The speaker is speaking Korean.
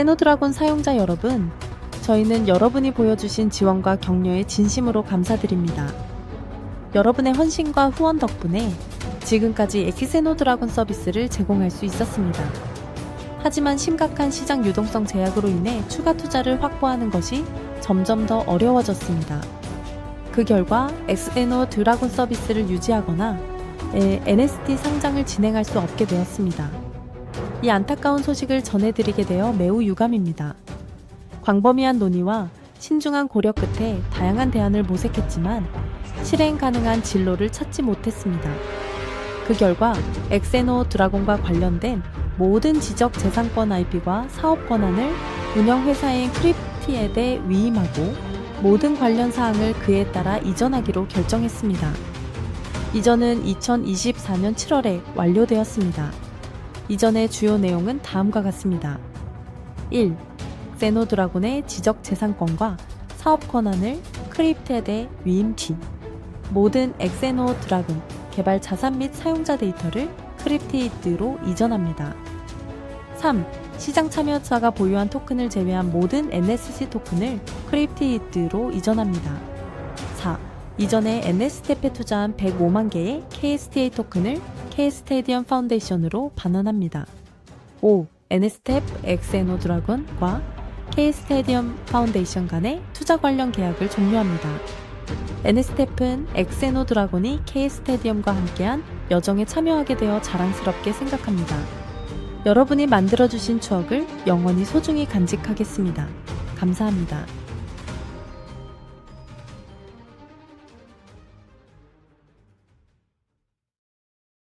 세노드라곤 사용자 여러분, 저희는 여러분이 보여주신 지원과 격려에 진심으로 감사드립니다. 여러분의 헌신과 후원 덕분에 지금까지 엑시세노드라곤 서비스를 제공할 수 있었습니다. 하지만 심각한 시장 유동성 제약으로 인해 추가 투자를 확보하는 것이 점점 더 어려워졌습니다. 그 결과 엑스에노 드라곤 서비스를 유지하거나 에, NST 상장을 진행할 수 없게 되었습니다. 이 안타까운 소식을 전해드리게 되어 매우 유감입니다. 광범위한 논의와 신중한 고려 끝에 다양한 대안을 모색했지만 실행 가능한 진로를 찾지 못했습니다. 그 결과 엑세노 드라곤과 관련된 모든 지적 재산권 IP와 사업 권한을 운영회사인 크립티에게 위임하고 모든 관련 사항을 그에 따라 이전하기로 결정했습니다. 이전은 2024년 7월에 완료되었습니다. 이전의 주요 내용은 다음과 같습니다. 1. 세노 드라곤의 지적 재산권과 사업 권한을 크립테드에 위임 뒤 모든 엑세노 드라곤 개발 자산 및 사용자 데이터를 크립티드로 이전합니다. 3. 시장 참여자가 보유한 토큰을 제외한 모든 NSC 토큰을 크립티드로 이전합니다. 4. 이전에 NSTF에 투자한 105만 개의 KSTA 토큰을 K스테디엄 파운데이션으로 반환합니다. 5. NSTF 엑세노 드라곤과 K스테디엄 파운데이션 간의 투자 관련 계약을 종료합니다. NSTF는 엑세노 드라곤이 K스테디엄과 함께한 여정에 참여하게 되어 자랑스럽게 생각합니다. 여러분이 만들어주신 추억을 영원히 소중히 간직하겠습니다. 감사합니다.